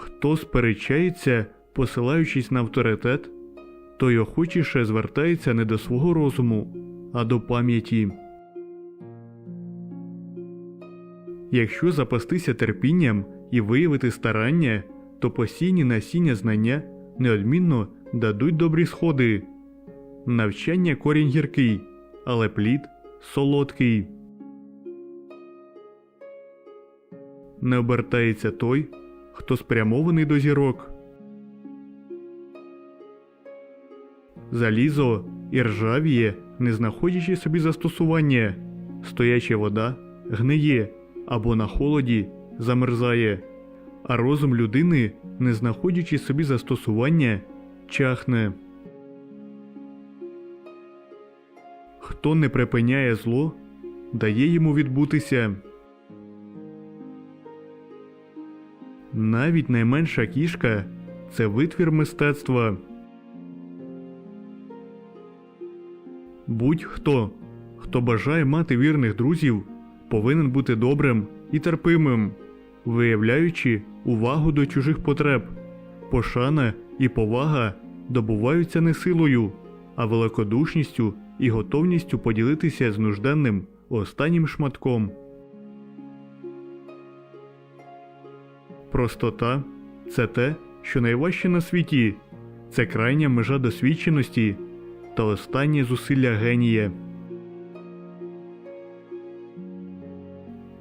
Хто сперечається, посилаючись на авторитет, той охочіше звертається не до свого розуму, а до пам'яті. Якщо запастися терпінням і виявити старання, то посійні насіння знання неодмінно дадуть добрі сходи. Навчання корінь гіркий, але плід солодкий. Не обертається той, хто спрямований до зірок. Залізо і не знаходячи собі застосування, стояча вода гниє або на холоді замерзає, а розум людини, не знаходячи собі застосування, чахне. Хто не припиняє зло, дає йому відбутися. Навіть найменша кішка це витвір мистецтва. Будь-хто, хто бажає мати вірних друзів, повинен бути добрим і терпимим, виявляючи увагу до чужих потреб. Пошана і повага добуваються не силою, а великодушністю і готовністю поділитися з нужденним останнім шматком. Простота це те, що найважче на світі, це крайня межа досвідченості та останнє зусилля генія.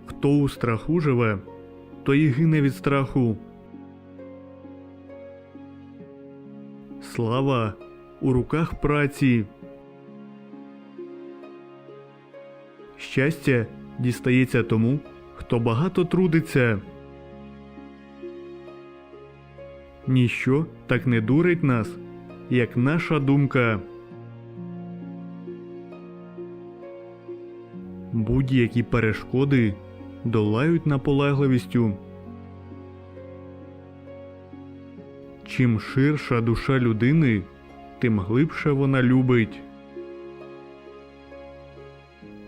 Хто у страху живе, той і гине від страху. Слава у руках праці. Щастя дістається тому, хто багато трудиться. Ніщо так не дурить нас, як наша думка. Будь-які перешкоди долають наполегливістю. Чим ширша душа людини, тим глибше вона любить.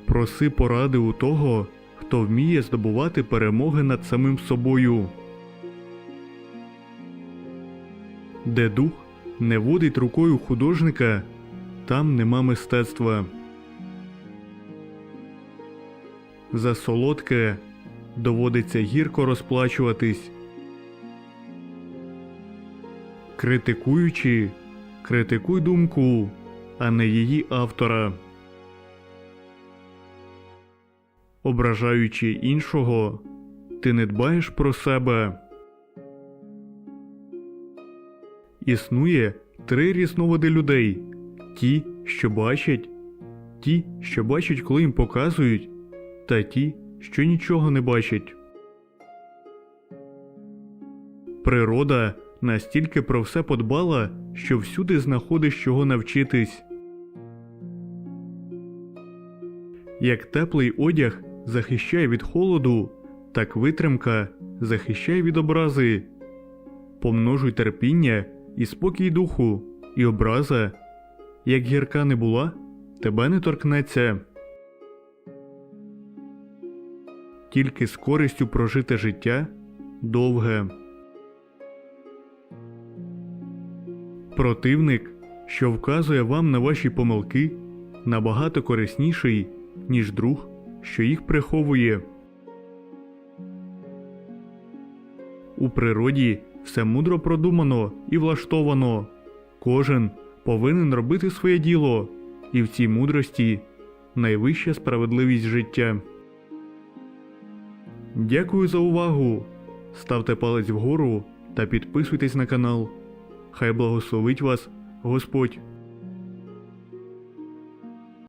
Проси поради у того, хто вміє здобувати перемоги над самим собою. Де дух не водить рукою художника, там нема мистецтва. За солодке доводиться гірко розплачуватись. Критикуючи, критикуй думку, а не її автора. Ображаючи іншого, ти не дбаєш про себе. Існує три різновиди людей: ті, що бачать, ті, що бачать, коли їм показують, та ті, що нічого не бачать. Природа настільки про все подбала, що всюди знаходиш чого навчитись. Як теплий одяг захищає від холоду, так витримка захищає від образи. Помножуй терпіння і спокій духу, і образа, як гірка не була, тебе не торкнеться. Тільки з користю прожите життя довге. Противник, що вказує вам на ваші помилки, набагато корисніший, ніж друг, що їх приховує. У природі все мудро продумано і влаштовано. Кожен повинен робити своє діло, і в цій мудрості найвища справедливість життя. Дякую за увагу. Ставте палець вгору та підписуйтесь на канал. Хай благословить вас Господь.